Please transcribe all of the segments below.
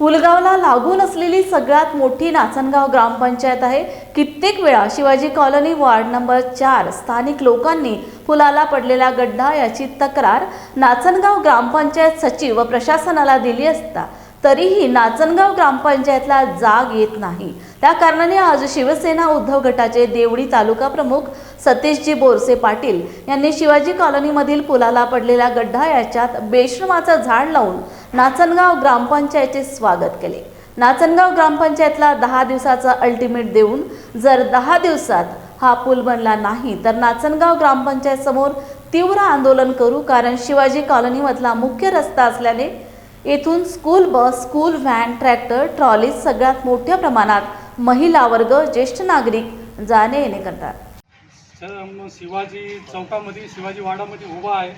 पुलगावला लागून असलेली सगळ्यात मोठी नाचनगाव ग्रामपंचायत आहे. कित्येक वेळा शिवाजी कॉलनी वार्ड नंबर चार स्थानिक लोकांनी पुलाला पडलेला गड्डा याची तक्रार नाचनगाव ग्रामपंचायत सचिव व प्रशासनाला दिली असता तरीही नाचनगाव ग्रामपंचायतला जाग येत नाही. त्या कारणाने आज शिवसेना उद्धव गटाचे देवडी तालुका प्रमुख सतीशजी बोरसे पाटील यांनी शिवाजी कॉलनीमधील पुलाला पडलेला गड्ढा याच्यात बेश्रमाचं झाड लावून नाचनगाव ग्रामपंचायतचे स्वागत केले. नाचनगाव ग्रामपंचायतला दहा दिवसाचा अल्टिमेट देऊन जर दहा दिवसात हा पूल बनला नाही तर नाचनगाव ग्रामपंचायत समोर तीव्र आंदोलन करू कारण शिवाजी कॉलनीमधला मुख्य रस्ता असल्याने येथून school bus school van tractor trolley सगळ्यात मोठ्या प्रमाणात महिला वर्ग ज्येष्ठ नागरिक जाणे येणे करतात. सर शिवाजी चौकामध्ये शिवाजी वाडामध्ये उभा आहे.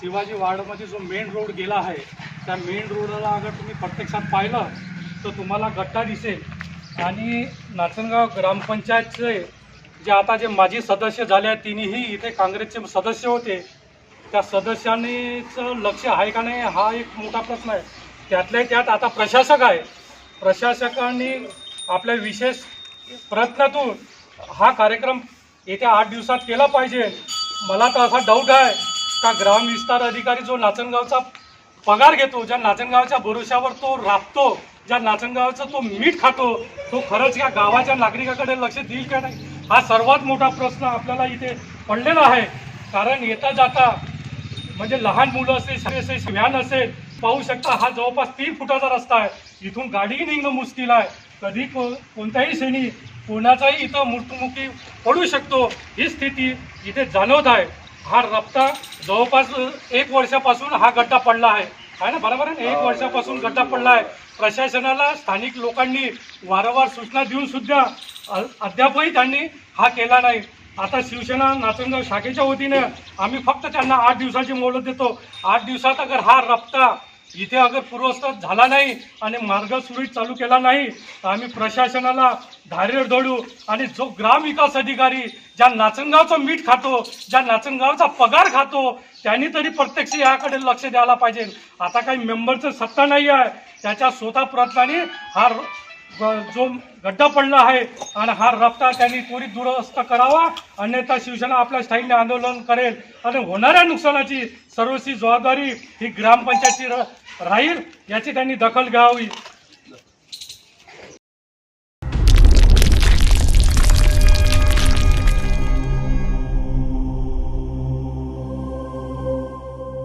शिवाजी वाडामध्ये जो मेन रोड गेला आहे त्या मेन रोडला अगर तुम्ही प्रत्यक्षात पाहिलं तर तुम्हाला गट्टा दिसेल. आणि नाचनगाव ग्रामपंचायतचे जे आता जे माजी सदस्य झाले आहेत तिन्ही इथे काँग्रेसचे सदस्य होते. त्या सदस्यांनीचं लक्ष आहे का नाही हा एक मोठा प्रश्न आहे. त्यातल्या त्यात आता प्रशासक आहे. प्रशासकांनी आपल्या विशेष प्रयत्नातून हा कार्यक्रम येत्या आठ दिवसात केला पाहिजे. मला तर असा डाऊट आहे का ग्राम विस्तार अधिकारी जो नाचनगावचा पगार घेतो ज्या नाचनगावच्या भरोशावर तो राबतो ज्या नाचणगावचं तो मीठ खातो तो खरंच या गावाच्या नागरिकाकडे लक्ष देईल का नाही? हा सर्वात मोठा प्रश्न आपल्याला इथे पडलेला आहे. कारण येता जाता म्हणजे लहान मुलं असेल शाळे असेल व्हॅन असेल पाहू शकता हा जवळपास तीन फुटाचा रस्ता आहे. इथून गाडीही निघणं मुश्किल आहे. कधी को कोणत्याही श्रेणी कोणाचाही इथं मृत्युमुखी पडू शकतो. ही स्थिती इथे जाणवत आहे. हा रस्ता जवळपास एक वर्षापासून हा गड्डा पडला आहे. आहे ना? बरोबर आहे ना? एक वर्षापासून गड्डा पडला आहे. प्रशासनाला स्थानिक लोकांनी वारंवार सूचना देऊन सुद्धा अद्यापही त्यांनी हा केला नाही. आता शिवसेना नाचनगाव शाखेच्या वतीने आम्ही फक्त त्यांना आठ दिवसाची मोलत देतो. आठ दिवसात अगर हा रप्ता इथे अगर पूर्वस्थित झाला नाही आणि मार्ग सुरळीत चालू केला नाही तर आम्ही प्रशासनाला धारेवर दळू आणि जो ग्रामविकास अधिकारी ज्या नाचनगावचं मीठ खातो ज्या नाचनगावचा पगार खातो त्यांनी तरी प्रत्यक्ष याकडे लक्ष द्यायला पाहिजे. आता काही मेंबरचं सत्ता नाही आहे त्याच्या स्वतः प्रयत्नाने हा जो गड्डा पडला आहे आणि हा रस्ता त्यांनी त्वरित दुरुस्त करावा. अन्यथा शिवसेना आपल्या स्थायीने आंदोलन करेल. आणि होणाऱ्या नुकसानाची सर्वस्वी जबाबदारी ही ग्रामपंचायती र- राहील याची त्यांनी दखल घ्यावी.